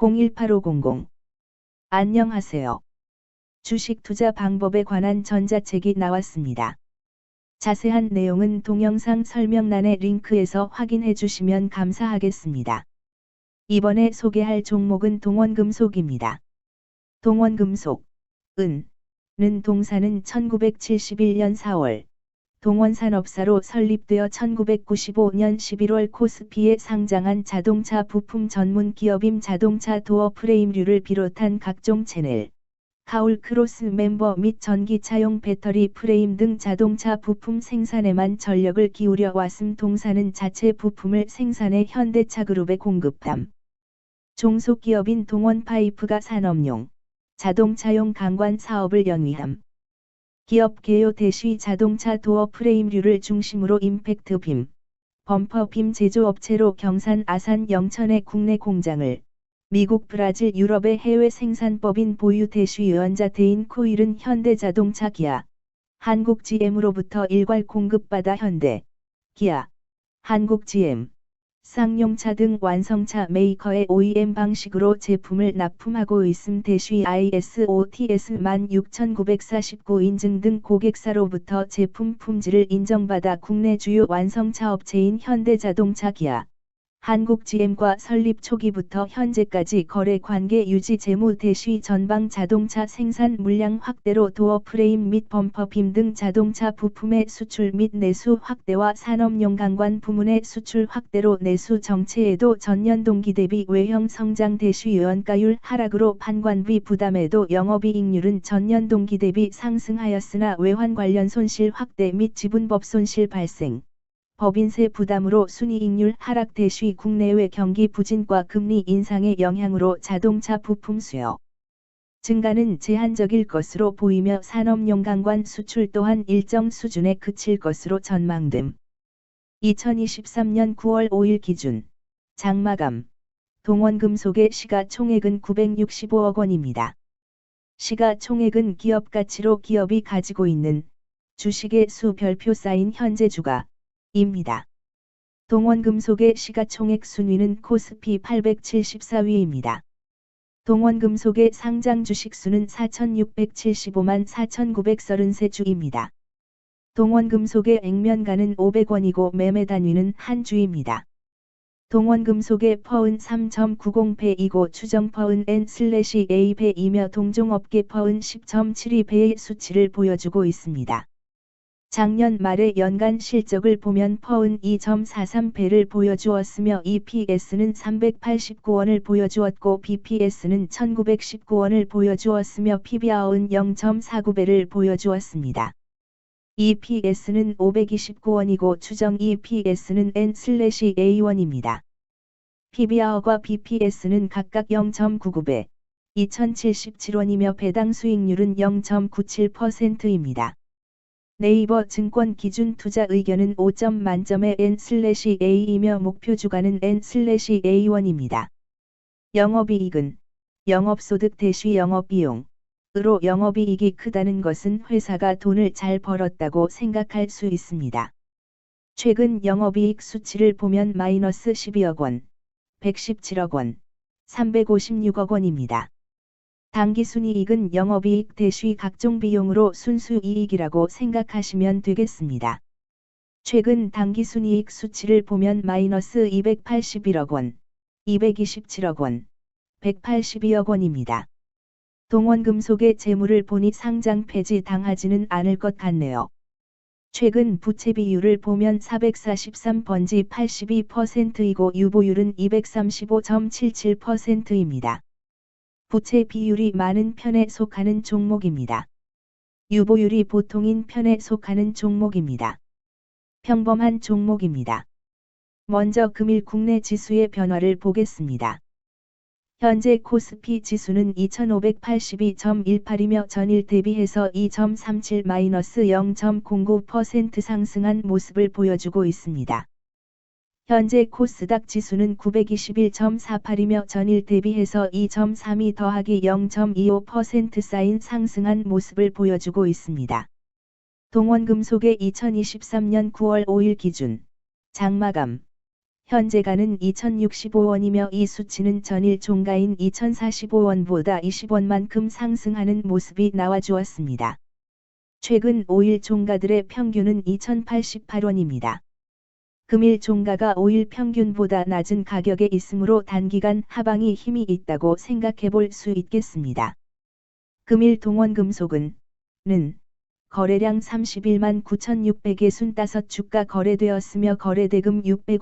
018500 안녕하세요. 주식 투자 방법에 관한 전자책이 나왔습니다. 자세한 내용은 동영상 설명란의 링크에서 확인해 주시면 감사하겠습니다. 이번에 소개할 종목은 동원금속입니다. 동원금속, 은, 는 동사는 1971년 4월, 동원산업사로 설립되어 1995년 11월 코스피에 상장한 자동차 부품 전문 기업임 자동차 도어 프레임류를 비롯한 각종 채널, 하울 크로스 멤버 및 전기차용 배터리 프레임 등 자동차 부품 생산에만 전력을 기울여 왔음 동사는 자체 부품을 생산해 현대차 그룹에 공급함. 종속기업인 동원 파이프가 산업용, 자동차용 강관 사업을 영위함. 기업 개요 대시 자동차 도어 프레임류를 중심으로 임팩트 빔, 범퍼 빔 제조업체로 경산 아산 영천의 국내 공장을, 미국 브라질 유럽의 해외 생산법인 보유 대시 연자대인 코일은 현대자동차 기아, 한국 GM으로부터 일괄 공급받아 현대, 기아, 한국 GM, 쌍용차 등 완성차 메이커의 OEM 방식으로 제품을 납품하고 있음 대쉬 ISO TS 16949 인증 등 고객사로부터 제품 품질을 인정받아 국내 주요 완성차 업체인 현대자동차 기아, 한국 GM과 설립 초기부터 현재까지 거래 관계 유지 재무 대시 전방 자동차 생산 물량 확대로 도어 프레임 및 범퍼 빔 등 자동차 부품의 수출 및 내수 확대와 산업용 강관 부문의 수출 확대로 내수 정체에도 전년 동기 대비 외형 성장 대시 연가율 하락으로 판관비 부담에도 영업이익률은 전년 동기 대비 상승하였으나 외환 관련 손실 확대 및 지분법 손실 발생. 법인세 부담으로 순이익률 하락 대시 국내외 경기 부진과 금리 인상의 영향으로 자동차 부품 수요 증가는 제한적일 것으로 보이며 산업용 강관 수출 또한 일정 수준에 그칠 것으로 전망됨. 2023년 9월 5일 기준 장마감 동원금속의 시가총액은 965억 원입니다. 시가총액은 기업 가치로 기업이 가지고 있는 주식의 수 별표 쌓인 현재 주가 입니다. 동원금속의 시가총액 순위는 코스피 874위입니다. 동원금속의 상장 주식수는 4,675만 4,933주입니다. 동원금속의 액면가는 500원이고 매매 단위는 한 주입니다. 동원금속의 퍼은 3.90배이고 추정 퍼은 N/A배이며 동종업계 퍼은 10.72배의 수치를 보여주고 있습니다. 작년 말의 연간 실적을 보면 퍼은 2.43배를 보여주었으며 EPS는 389원을 보여주었고 BPS는 1919원을 보여주었으며 PBR은 0.49배를 보여주었습니다. EPS는 529원이고 추정 EPS는 N/A1입니다. PBR과 BPS는 각각 0.99배, 2077원이며 배당 수익률은 0.97%입니다. 네이버 증권 기준 투자 의견은 5점 만점의 N/A이며 목표 주가는 N/A1입니다. 영업이익은 영업소득 대시 영업비용 으로 영업이익이 크다는 것은 회사가 돈을 잘 벌었다고 생각할 수 있습니다. 최근 영업이익 수치를 보면 마이너스 12억 원, 117억 원, 356억 원입니다. 당기순이익은 영업이익 대시 각종 비용으로 순수이익이라고 생각하시면 되겠습니다. 최근 당기순이익 수치를 보면 마이너스 281억 원, 227억 원, 182억 원입니다. 동원금속의 재물을 보니 상장 폐지 당하지는 않을 것 같네요. 최근 부채 비율을 보면 443번지 82%이고 유보율은 235.77%입니다. 부채 비율이 많은 편에 속하는 종목입니다. 유보율이 보통인 편에 속하는 종목입니다. 평범한 종목입니다. 먼저 금일 국내 지수의 변화를 보겠습니다. 현재 코스피 지수는 2582.18이며 전일 대비해서 2.37-0.09% 상승한 모습을 보여주고 있습니다. 현재 코스닥 지수는 921.48이며 전일 대비해서 2.32 더하기 0.25% 쌓인 상승한 모습을 보여주고 있습니다. 동원금속의 2023년 9월 5일 기준 장마감 현재가는 2065원이며 이 수치는 전일 종가인 2045원보다 20원만큼 상승하는 모습이 나와주었습니다. 최근 5일 종가들의 평균은 2088원입니다. 금일 종가가 5일 평균보다 낮은 가격에 있으므로 단기간 하방이 힘이 있다고 생각해 볼 수 있겠습니다. 금일 동원금속은 는 거래량 31만 9,600에 55주가 거래되었으며 거래대금 650